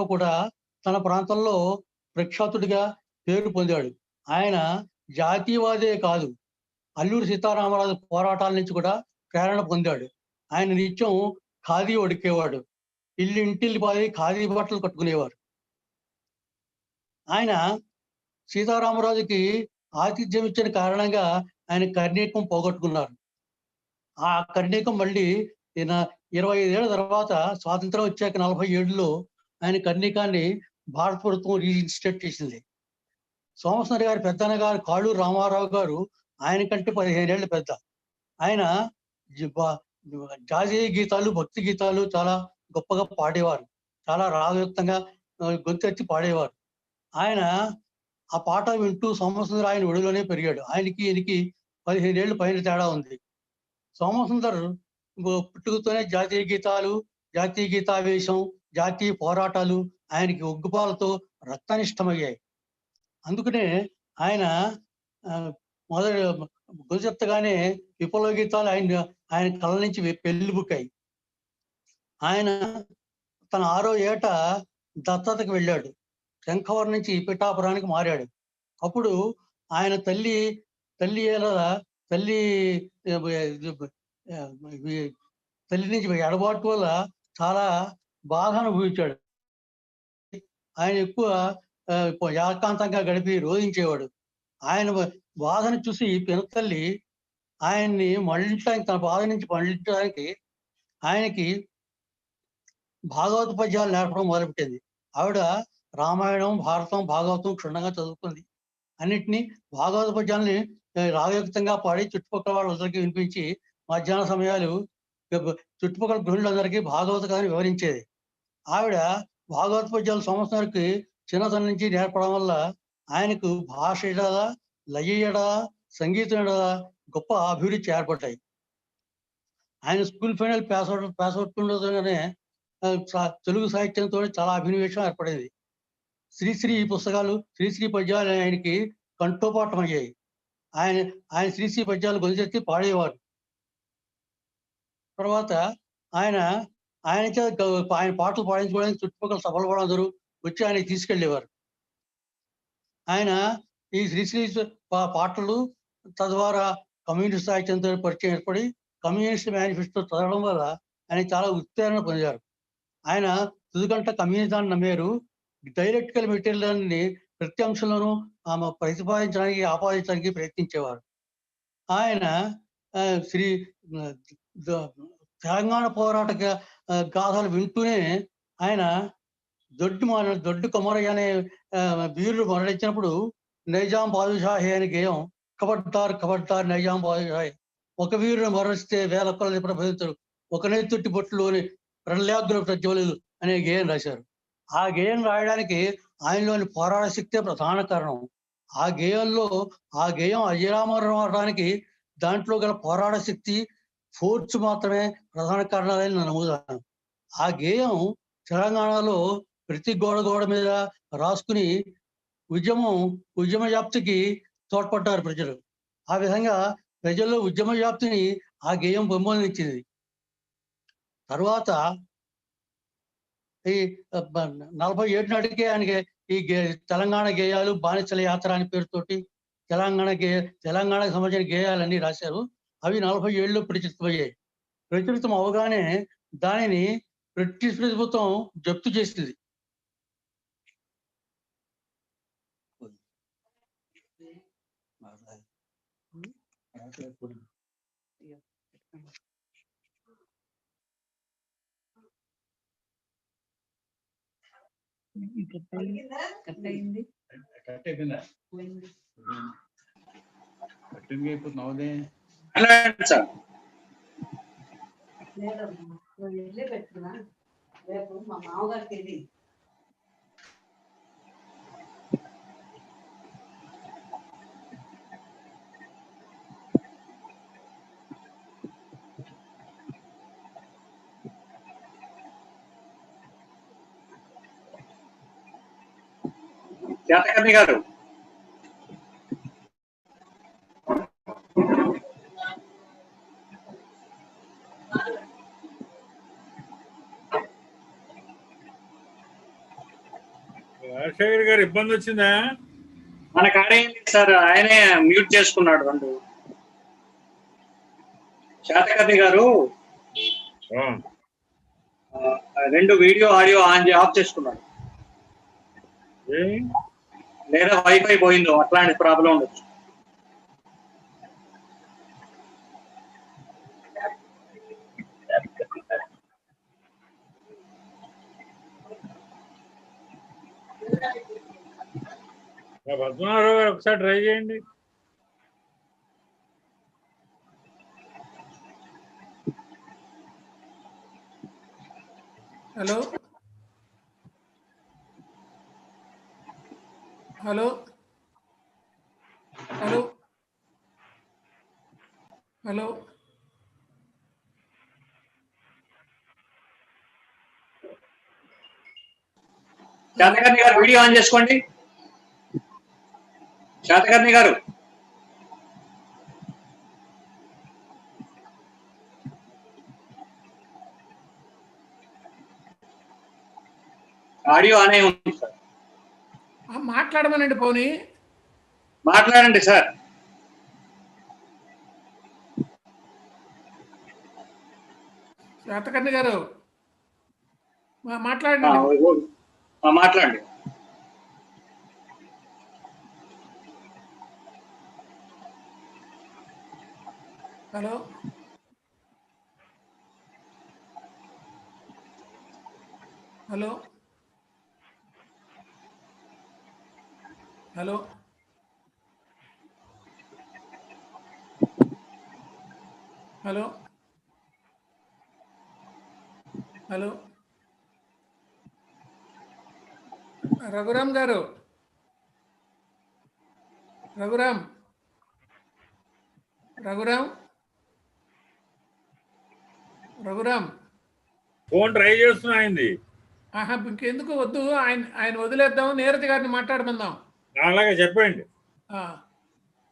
కూడా తన ప్రాంతంలో ప్రఖ్యాతుడిగా పేరు పొందాడు. ఆయన జాతీయవాదే కాదు అల్లూరి సీతారామరాజు పోరాటాల నుంచి కూడా ప్రేరణ పొందాడు. ఆయన నిత్యం ఖాదీ వడికేవాడు ఇల్లు ఇంటిల్లి పాది ఖాదీ బట్టలు కట్టుకునేవారు. ఆయన సీతారామరాజుకి ఆతిథ్యం ఇచ్చిన కారణంగా ఆయన కర్ణీకం పోగొట్టుకున్నారు. ఆ కర్ణీకం మళ్ళీ ఈయన ఇరవై ఐదేళ్ళ తర్వాత స్వాతంత్రం వచ్చాక నలభై ఏడులో ఆయన కర్ణీకాన్ని భారత ప్రభుత్వం రీఇన్స్టేట్ చేసింది. సోమసుందరి గారి పెద్దన్న గారు కాళ్ళు రామారావు గారు ఆయన కంటే పదిహేనేళ్ళు పెద్ద. ఆయన జాతీయ గీతాలు భక్తి గీతాలు చాలా గొప్పగా పాడేవారు. చాలా రాగయుక్తంగా గొంతెత్తి పాడేవారు. ఆయన ఆ పాట వింటూ సోమసుందర్ ఆయన ఒడిలోనే పెరిగాడు. ఆయనకి ఈయనకి పదిహేనేళ్ళు పైన తేడా ఉంది. సోమసుందర్ పుట్టుకతోనే జాతీయ గీతాలు జాతీయ గీతావేశం జాతీయ పోరాటాలు ఆయనకి ఒగ్గుపాలతో రక్తనిష్టమయ్యాయి. అందుకనే ఆయన మొదటి మొదటి చెప్తగానే విప్లవ గీతాలు ఆయన ఆయన కళ్ళ నుంచి వె- ఆయన తన ఆరో ఏట దత్తతకు వెళ్ళాడు. శంఖవరం నుంచి పిఠాపురానికి మారాడు. అప్పుడు ఆయన తల్లి తల్లి తల్లి తల్లి నుంచి ఎడబాటు వల్ల చాలా బాధ అనుభవించాడు. ఆయన ఎక్కువ ఏకాంతంగా గడిపి రోధించేవాడు. ఆయన బాధను చూసి పినతల్లి ఆయన్ని మళ్ళించడానికి తన బాధ నుంచి మళ్ళించడానికి ఆయనకి భాగవత పద్యాలు నేర్పడం మొదలుపెట్టింది. ఆవిడ రామాయణం భారతం భాగవతం క్షుణ్ణంగా చదువుకుంది. అన్నిటినీ భాగవత పద్యాలని రాగయుక్తంగా పాడి చుట్టుపక్కల వాళ్ళందరికీ వినిపించి మధ్యాహ్న సమయాలు చుట్టుపక్కల గృహిణులందరికీ భాగవత కథని వివరించేది. ఆవిడ భాగవత్పద్యాలు సంవత్సరానికి చిన్నతనం నుంచి నేర్పడం వల్ల ఆయనకు భాష ఎడదా లయ ఎడదా సంగీతం ఎడదా గొప్ప అభివృద్ధి ఏర్పడ్డాయి. ఆయన school final pass out pass out ఉండగానే సా- తెలుగు సాహిత్యంతో చాలా అభినవేశం ఏర్పడేది. శ్రీశ్రీ పుస్తకాలు శ్రీశ్రీ పద్యాలు ఆయనకి కంఠోపాఠం అయ్యాయి. ఆయన ఆయన శ్రీశ్రీ పద్యాలు గొంతెత్తి పాడేవారు. తర్వాత ఆయన ఆయన ఆయన పాటలు పాడించుకోవడానికి చుట్టుపక్కల సభలు కూడా అందరూ వచ్చి ఆయన తీసుకెళ్ళేవారు. ఆయన ఈ శ్రీశ్రీ పా- పాటలు తద్వారా కమ్యూనిస్ట్ సాహిత్యంతో పరిచయం ఏర్పడి కమ్యూనిస్ట్ మేనిఫెస్టో చదవడం వల్ల ఆయన చాలా ఉత్తేజన పొందారు. ఆయన తుదిగంట కమ్యూనిజాన్ని నమ్మారు. డైరెక్టికల్ మెటీరియల్ని ప్రతి అంశంలోనూ ఆమె ప్రతిపాదించడానికి ఆపాదించడానికి ప్రయత్నించేవారు. ఆయన ఆ, శ్రీ తెలంగాణ పోరాట గాథలు వింటూనే ఆయన దొడ్డు మన దొడ్డు కొమరయ్య అనే వీరుడు మరణించినప్పుడు నైజాం బాదుషాహి అనే గేయం కబడ్దార్ కబడ్దార్ నైజాం బాదుషాహి. ఒక వీరుడు మరణిస్తే వేల కొలది ప్రభావితుడు ఒక నెత్తుట్టి బొట్టులోని ప్రళయాగ్ర ప్రజ్వలులు అనే గేయం రాశారు. ఆ గేయం రాయడానికి ఆయనలోని పోరాట శక్తే ప్రధాన కారణం. ఆ గేయంలో ఆ గేయం అజరామరం అవడానికి దాంట్లో గల పోరాట శక్తి ఫోర్స్ మాత్రమే ప్రధాన కారణాలని నేను నమ్ముతాను ఆ గేయం తెలంగాణలో ప్రతి గోడ గోడ మీద రాసుకుని ఉద్యమం ఉద్యమ వ్యాప్తికి తోడ్పడ్డారు ప్రజలు. ఆ విధంగా ప్రజల్లో ఉద్యమ వ్యాప్తిని ఆ గేయం పెంపొందించింది తర్వాత ఈ నలభై ఏడు నాటికే ఆయనకి ఈ గే తెలంగాణ గేయాలు బానిసల యాత్ర అనే పేరుతోటి తెలంగాణ గే తెలంగాణకు సంబంధించిన గేయాలన్నీ రాశారు. అవి నలభై ఏళ్ళలో ప్రచురితమయ్యాయి ప్రచురితం అవగానే దానిని బ్రిటిష్ ప్రభుత్వం జప్తు చేసింది కట్ అయింది కట్ అయిపోయిందా కట్టింగ్ అయిపోతుంది అవదే అలాంటి సార్ లేదమ్మా నువ్వు వెళ్ళి పెట్టుకున్నా రేపు మా మామగారికి ఇది చేతకర్ణి గారు రాజశేఖర్ గారు ఇబ్బంది వచ్చిందా? మన కాడేం లేదు సార్? ఆయనే మ్యూట్ చేసుకున్నాడు రెండు. శాతకర్ణి గారు రెండు వీడియో ఆడియో ఆన్ ఆఫ్ చేసుకున్నాడు? లేదా వైఫై పోయిందో అట్లాంటి ప్రాబ్లం ఉండొచ్చు. పద్మనాభరావు గారు ఒకసారి ట్రై చేయండి. Hello? Hello? Hello? Hello? Satakarni garu video on చేసుకోండి. శాతకర్ణి గారు. ఆడియో ఆనే ఉంది సార్. మాట్లాడమనండి పోనీ. మాట్లాడండి సార్. శాతకర్ణి గారు మాట్లాడండి. మాట్లాడండి. Hello. Hello. Hello. Hello. Hello. Raghuram garu. Raghuram. Raghuram. Raghuram. Phone try చేస్తున్నా ఆహా ఇంకెందుకు వద్దు ఆయన ఆయన వదిలేద్దాం నీరజ్ గారిని మాట్లాడమందాం అలాగే చెప్పండి. ఆ,